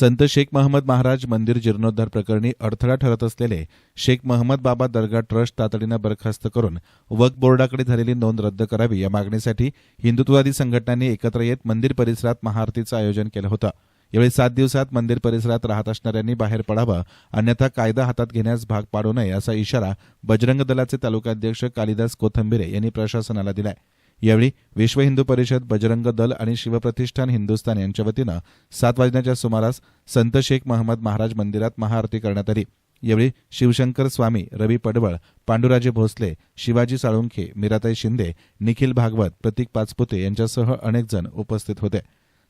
संत शेख महम्मद महाराज मंदिर जीर्णोद्धार प्रकरणी अडथळा ठरत असलेले शेख महम्मद बाबा दर्गा ट्रस्ट तातडीनं बरखास्त करून वक्फ बोर्डाकडे झालेली नोंद रद्द करावी या मागणीसाठी हिंदुत्ववादी संघटनांनी एकत्र येत मंदिर परिसरात महाआरतीचं आयोजन केलं होतं. यावेळी सात दिवसात मंदिर परिसरात राहत असणाऱ्यांनी बाहेर पडावं अन्यथा कायदा हातात घेण्यास भाग पाडू नये असा इशारा बजरंग दलाचे तालुकाध्यक्ष कालिदास कोथंबिरे यांनी प्रशासनाला दिलाय. यावेळी विश्व हिंदू परिषद बजरंग दल आणि शिवप्रतिष्ठान हिंदुस्थान यांच्या वतीनं सात वाजण्याच्या सुमारास संत शेख महम्मद महाराज मंदिरात महाआरती करण्यात आली. यावेळी शिवशंकर स्वामी रवी पडवळ पांडुराजे भोसले शिवाजी साळुंखे मीराताई शिंदे निखिल भागवत प्रतीक पाचपुते यांच्यासह अनेक जण उपस्थित होते.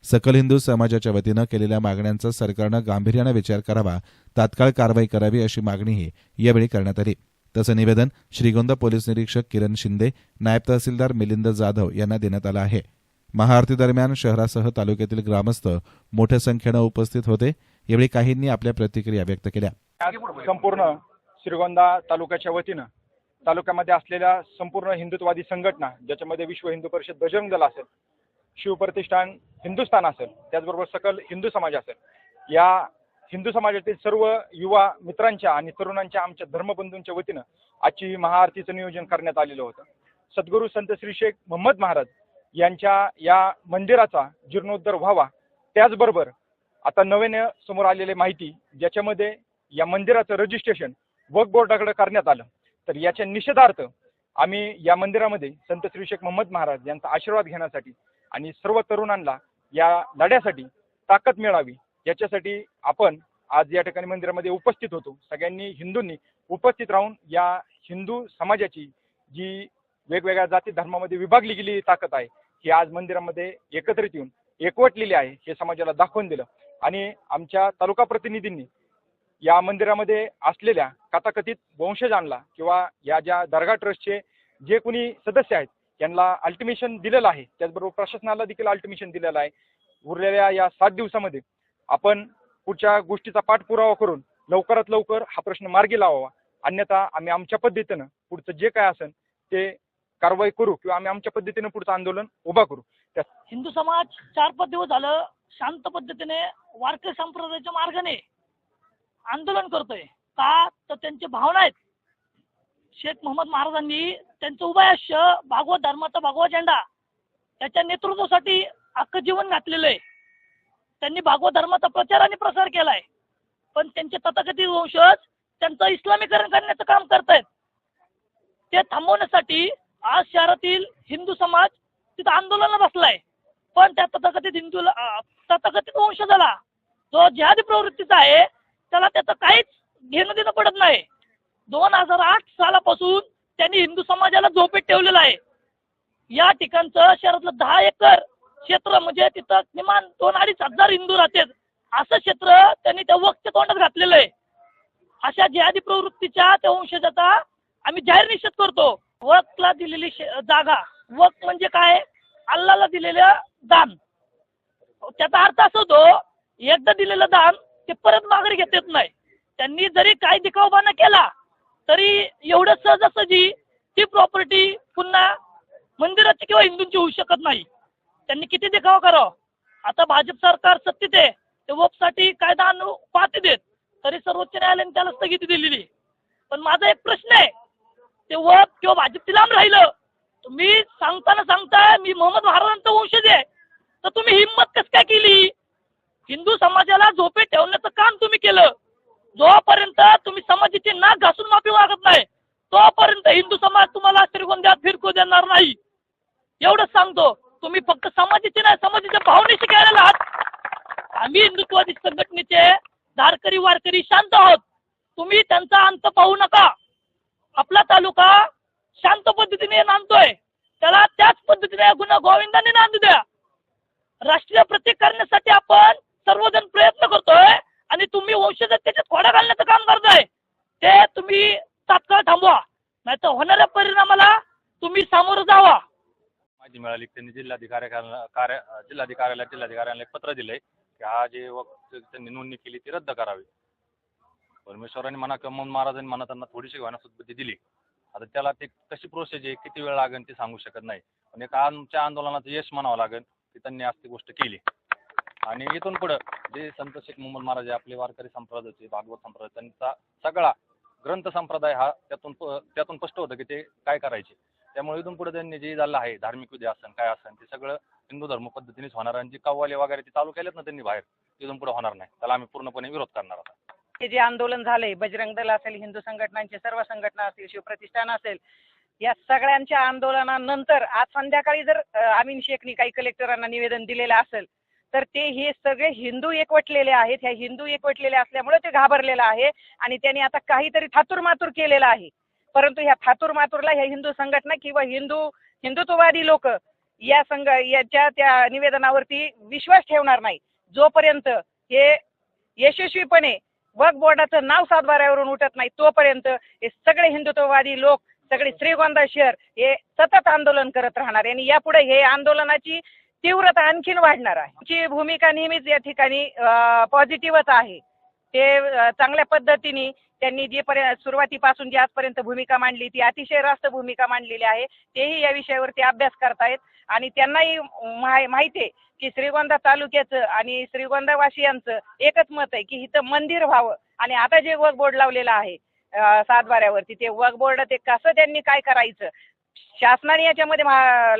सकल हिंदू समाजाच्या वतीनं केलेल्या मागण्यांचा सरकारनं गांभीर्यानं विचार करावा तात्काळ कारवाई करावी अशी मागणीही यावेळी करण्यात आली. तसं निवेदन श्रीगोंदा पोलीस निरीक्षक किरण शिंदे नायब तहसीलदार मिलिंद जाधव यांना देण्यात आलं आहे. महाआरती दरम्यान शहरासह तालुक्यातील ग्रामस्थ मोठ्या संख्येनं उपस्थित होते. यावेळी काहींनी आपल्या प्रतिक्रिया व्यक्त केल्या. संपूर्ण श्रीगोंदा तालुक्याच्या वतीनं तालुक्यामध्ये असलेल्या संपूर्ण हिंदुत्ववादी संघटना ज्याच्यामध्ये विश्व हिंदू परिषद बजरंग दल असेल शिवप्रतिष्ठान हिंदुस्थान असेल त्याचबरोबर सकल हिंदू समाज असेल या हिंदू समाजातील सर्व युवा मित्रांच्या आणि तरुणांच्या आमच्या धर्मबंधूंच्या वतीनं आजची महाआरतीचं नियोजन करण्यात आलेलं होतं. सद्गुरू संत श्री शेख मोहम्मद महाराज यांच्या या मंदिराचा जीर्णोद्धार व्हावा त्याचबरोबर आता नव्यानं समोर आलेली माहिती ज्याच्यामध्ये या मंदिराचं रजिस्ट्रेशन वक्फ बोर्डाकडे करण्यात आलं. तर याच्या निषेधार्थ आम्ही या मंदिरामध्ये संत श्री शेख मोहम्मद महाराज यांचा आशीर्वाद घेण्यासाठी आणि सर्व तरुणांना या लढ्यासाठी ताकद मिळावी याच्यासाठी आपण आज या ठिकाणी मंदिरामध्ये उपस्थित होतो. सगळ्यांनी हिंदूंनी उपस्थित राहून या हिंदू समाजाची जी वेगवेगळ्या जाती धर्मामध्ये विभागली गेलेली ताकद आहे ही आज मंदिरामध्ये एकत्रित येऊन एकवटलेली आहे हे समाजाला दाखवून दिलं. आणि आमच्या तालुका प्रतिनिधींनी या मंदिरामध्ये असलेल्या कथाकथित वंशजांना किंवा या ज्या दर्गा ट्रस्टचे जे कोणी सदस्य आहेत यांना अल्टिमेशन दिलेलं आहे. त्याचबरोबर प्रशासनाला देखील अल्टिमेशन दिलेलं आहे. उरलेल्या या सात दिवसामध्ये आपण पुढच्या गोष्टीचा पाठपुरावा करून लवकरात लवकर हा प्रश्न मार्गी लावावा. अन्यथा आम्ही आमच्या पद्धतीनं पुढचं जे काय असेल ते कारवाई करू किंवा आम्ही आमच्या पद्धतीने पुढचं आंदोलन उभा करू. त्या हिंदू समाज चार पाच दिवस झालं शांत पद्धतीने वारकरी संप्रदायाच्या मार्गाने आंदोलन करतोय. का? तर त्यांच्या भावना आहेत. शेख मोहम्मद महाराजांनी त्यांचं उभयाश्य भागवत धर्माचा भागवा झेंडा त्याच्या नेतृत्वासाठी अख्खं जीवन घातलेलं आहे. त्यांनी भागवत धर्माचा प्रचार आणि प्रसार केलाय. पण त्यांचे तथाकथित वंशज त्यांचं इस्लामीकरण करण्याचं काम करतायत. ते थांबवण्यासाठी आज शहरातील हिंदू समाज तिथं आंदोलनात बसलाय. पण त्या तथाकथित हिंदू तथाकथित वंशजाला जो जिहादी प्रवृत्तीचा आहे त्याला त्याचं काहीच घेणं देणं पडत नाही. दोन हजार आठ सालापासून त्यांनी हिंदू समाजाला झोपेत ठेवलेलं आहे. या ठिकाणचं शहरातलं दहा एकर क्षेत्र म्हणजे तिथं किमान दोन अडीच हजार हिंदू राहतात. असं क्षेत्र त्यांनी त्या वक्तच्या तोंडात घातलेलं आहे. अशा जिहादी प्रवृत्तीच्या त्या वंशजाचा आम्ही जाहीर निषेध करतो. वक्तला दिलेली जागा. वक्त म्हणजे काय? अल्लाला दिलेलं दान. त्याचा अर्थ असा होतो एकदा दिलेलं दान ते परत माघारी घेत येत नाही. त्यांनी जरी काय दिखावबाना केला तरी एवढं सहजासहजी ती प्रॉपर्टी पुन्हा मंदिराची किंवा हिंदूंची होऊ शकत नाही. त्यांनी किती देखावा करावा? आता भाजप सरकार सत्तेत आहे. ते वक्फसाठी कायदा आणू पाहते देत. तरी सर्वोच्च न्यायालयाने त्याला स्थगिती दिलेली. पण माझा एक प्रश्न आहे. ते वप किंवा भाजप लांब राहिलं. तुम्ही सांगताना सांगताय मी मोहम्मद महाराजांचा वंशज आहे. तर तुम्ही हिंमत कस काय केली? हिंदू समाजाला झोपे ठेवण्याचं काम तुम्ही केलं. जोपर्यंत तुम्ही समाजाची नाक घासून माफी मागत नाही तोपर्यंत हिंदू समाज तुम्हाला श्रीगोंद्यात फिरकू देणार नाही. एवढंच सांगतो. तुम्ही फक्त समाजाचे नाही समाजाच्या भावनेशी खेळायला आहात. आम्ही हिंदुत्ववादी संघटनेचे धारकरी वारकरी शांत आहोत. तुम्ही त्यांचा अंत पाहू नका. आपला तालुका शांत पद्धतीने नांदतोय. त्याला त्याच पद्धतीने गुन्हा गोविंदाने नांदू द्या. राष्ट्रीय प्रतीक करण्यासाठी आपण सर्वजण प्रयत्न करतोय आणि तुम्ही वंशज त्याच्यात खोडा घालण्याचं काम करताय. ते तुम्ही तात्काळ थांबवा. नाही तर होणाऱ्या परिणामाला तुम्ही सामोरं जावा. माहिती मिळाली. त्यांनी जिल्हाधिकाऱ्याला कार्य जिल्हाधिकाऱ्याला जिल्हाधिकाऱ्यांना एक पत्र दिलंय की हा जे वक्त त्यांनी नोंदणी केली ती रद्द करावी. परमेश्वरांनी म्हणा किंवा महाराजांनी म्हणा त्यांना थोडीशी घाणा सुद्बुद्धी दिली. आता त्याला ते कशी प्रोसेस आहे किती वेळ लागेल ते सांगू शकत नाही. पण एक आमच्या आंदोलनाचं यश म्हणावं लागेल की त्यांनी आज ती गोष्ट केली. आणि इथून पुढं जे संत शेख मोहम्मद महाराज आपले वारकरी संप्रदायाचे भागवत संप्रदाय त्यांचा सगळा ग्रंथ संप्रदाय हा त्यातून त्यातून स्पष्ट होतं की ते काय करायचे. त्यामुळे इथून पुढे त्यांनी जे झालं आहे धार्मिक विधी असन काय असन ते सगळं हिंदू धर्म पद्धतीनेच होणार आणि जे कव्वाले वगैरे ते चालू केलेत ना त्यांनी बाहेर इथून पुढे होणार नाही. त्याला आम्ही पूर्णपणे विरोध करणार आहोत हे जे आंदोलन झालंय बजरंग दल असेल हिंदू संघटनांचे सर्व संघटना असतील शिवप्रतिष्ठान असेल या सगळ्यांच्या आंदोलनानंतर आज संध्याकाळी जर अ, शेखनी काही कलेक्टरांना निवेदन दिलेलं असेल तर ते हे सगळे हिंदू एकवटलेले आहेत. ह्या हिंदू एकवटलेले असल्यामुळे ते घाबरलेलं आहे आणि त्यांनी आता काहीतरी थातूर मातूर केलेलं आहे. परंतु ह्या थातूर मातूरला ह्या हिंदू संघटना किंवा हिंदू हिंदुत्ववादी लोक या संघ याच्या त्या निवेदनावरती विश्वास ठेवणार नाही. जोपर्यंत हे यशस्वीपणे वक बोर्डाचं नाव सातबाऱ्यावरून उठत नाही तोपर्यंत हे सगळे हिंदुत्ववादी लोक सगळे श्रीगोंदा शहर हे सतत आंदोलन करत राहणार आणि यापुढे हे आंदोलनाची तीव्रता आणखीन वाढणार आहे. आमची भूमिका नेहमीच या ठिकाणी पॉझिटिव्हच आहे. ते चांगल्या पद्धतीने त्यांनी जे पर्य सुरुवातीपासून जी आजपर्यंत भूमिका मांडली ती अतिशय रास्त भूमिका मांडलेली आहे. तेही या विषयावरती अभ्यास करतायत. आणि त्यांनाही माहिती आहे की श्रीगोंदा तालुक्याचं आणि श्रीगोंदावासियांचं एकच मत आहे की इथं मंदिर व्हावं. आणि आता जे वक बोर्ड लावलेलं आहे सातवाऱ्यावरती सातबाऱ्यावरती ते वक बोर्ड ते कसं त्यांनी काय करायचं? शासनाने याच्यामध्ये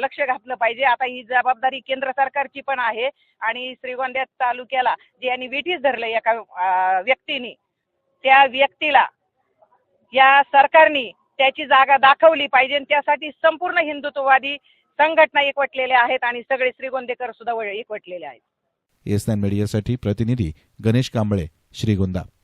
लक्ष घातलं पाहिजे. आता ही जबाबदारी केंद्र सरकारची पण आहे. आणि श्रीगोंद्यात तालुक्याला जे यांनी वेटीस धरलं एका व्यक्तीने त्या व्यक्तीला या सरकारने त्याची जागा दाखवली पाहिजे त्यासाठी संपूर्ण हिंदुत्ववादी संघटना एकवटलेल्या आहेत आणि सगळे श्रीगोंदेकर सुद्धा एकवटलेले आहेत. एस मीडियासाठी प्रतिनिधी गणेश कांबळे श्रीगोंदा.